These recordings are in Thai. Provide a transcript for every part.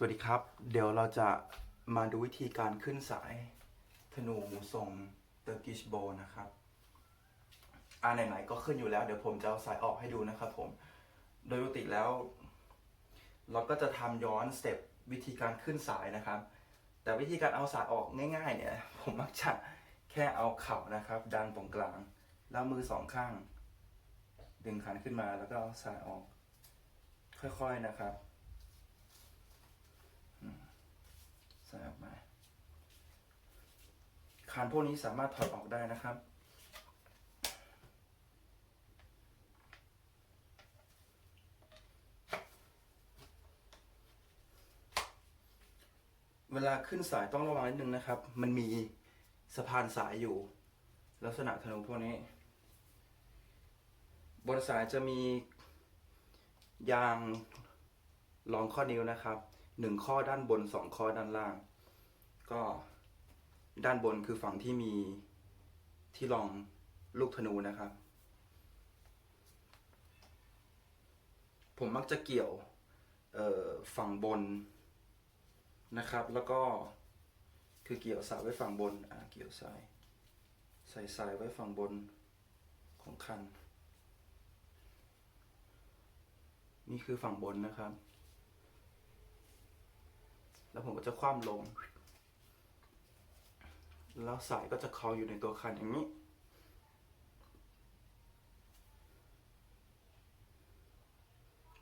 สวัสดีครับ เดี๋ยวเราจะมาดูวิธีการขึ้นสายธนูทรงเตอร์กิชโบนะครับอ่าไหนๆก็ขึ้นอยู่แล้ว เดี๋ยวผมจะเอาสายออกให้ดูนะครับผม โดยปกติแล้ว เราก็จะทำย้อนสเต็ปวิธีการขึ้นสายนะครับ แต่วิธีการเอาสายออกง่ายๆเนี่ย ผมมักจะแค่เอาเข่านะครับ ดันตรงกลาง แล้วมือสองข้าง ดึงขันขึ้นมาแล้วก็เอาสายออก ค่อยๆนะครับ ใส่ออกมาคานพวกนี้สามารถถอดออกได้นะครับ เวลาขึ้นสายต้องระวังนิดนึงนะครับ มันมีสะพานสายอยู่ ลักษณะธนูพวกนี้ บนสายจะมียางรองข้อนิ้วนะครับ หนึ่งข้อด้านบนสองข้อด้านล่าง ก็ด้านบนคือฝั่งที่มีที่รองลูกธนูนะครับ ผมมักจะเกี่ยวฝั่งบนนะครับ แล้วก็คือเกี่ยวสายไว้ฝั่งบนอ่าเกี่ยวสายใส่สายไว้ฝั่งบนของคัน นี่คือฝั่งบนนะครับ แล้วผมก็จะคว่ำลง แล้วสายก็จะคล้องอยู่ในตัวคันอย่างนี้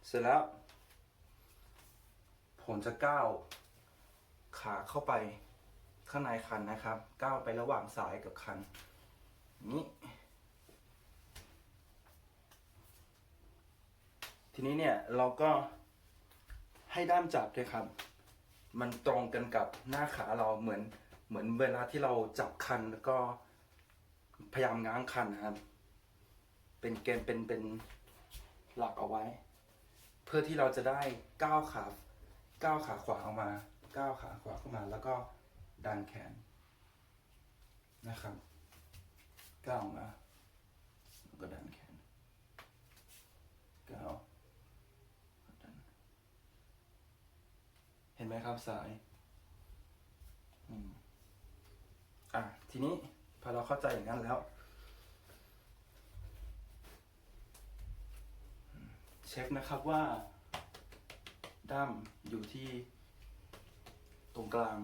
เสร็จแล้ว ผมจะก้าวขาเข้าไปข้างในคันนะครับ ก้าวไประหว่างสายกับคันนี้ ทีนี้เนี่ยเราก็ให้ด้ามจับด้วยครับ มันตรงกันกับหน้าขาเราเหมือนเหมือนเวลาที่เราจับคันแล้วก็พยายามง้างคันนะครับ เป็นเกณฑ์เป็นเป็นหลักเอาไว้ เพื่อที่เราจะได้ก้าวขาก้าวขาขวาออกมาก้าวขาขวาเข้ามา แล้วก็ดันแขนนะครับก้าวออกมาแล้วก็ดันแขนก้าวดัน เห็นไหมค รับสายอะทีนี้พอเราเข้าใจอย่างนั้นแล้ว เช็คนะครับว่าด้ามอยู่ที่ตรงกลาง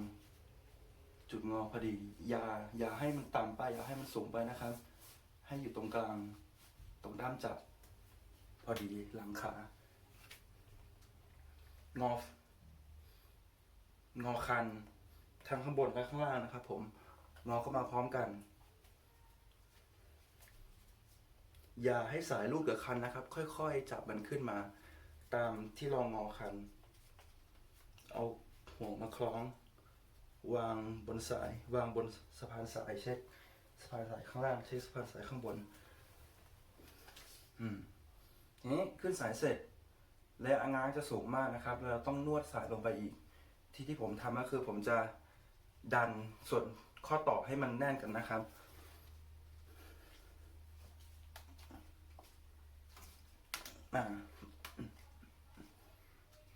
จุดงอพอดี อย่าอย่าให้มันต่ำไป อย่าให้มันสูงไปนะครับ ให้อยู่ตรงกลาง ตรงด้ามจับ พอดีหลังขางอ งอคัน ทั้งข้างบนและข้างล่างนะครับผม งอเข้ามาพร้อมกัน อย่าให้สายลูกกับคันนะครับ ค่อยๆ จับมันขึ้นมา ตามที่รองงอคัน เอาห่วงมาคล้อง วางบนสาย วางบนสะพานสายเช็คสะพานสายข้างล่างเช็คสะพานสายข้างบน อืมนี้ขึ้นสายเสร็จ และอางางจะสูงมากนะครับ เราต้องนวดสายลงไปอีก ที่ที่ผมทำก็คือผมจะดันส่วนข้อต่อให้มันแน่นกันนะครับ อ่า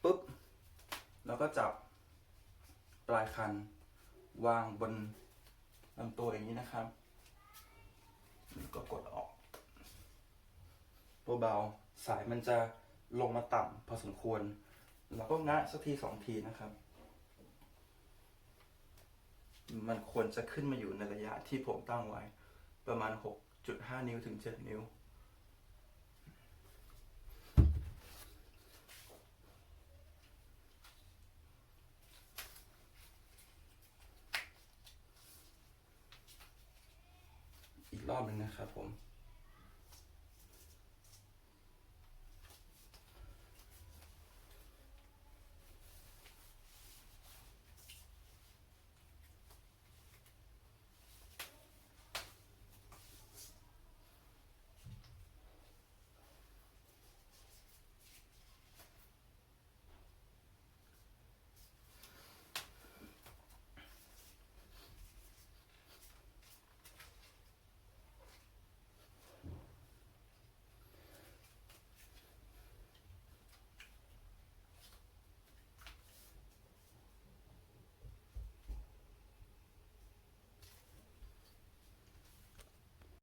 ปุ๊บ แล้วก็จับปลายคัน วางบนลำตัวอย่างนี้นะครับแล้วก็กดออกเบาๆสายมันจะลงมาต่ำพอสมควร แล้วก็งะสักทีสองทีนะครับ มันควรจะขึ้นมาอยู่ในระยะที่ผมตั้งไว้ ประมาณ 6.5 นิ้วถึง 7 นิ้ว อีกรอบหนึ่งนะครับผม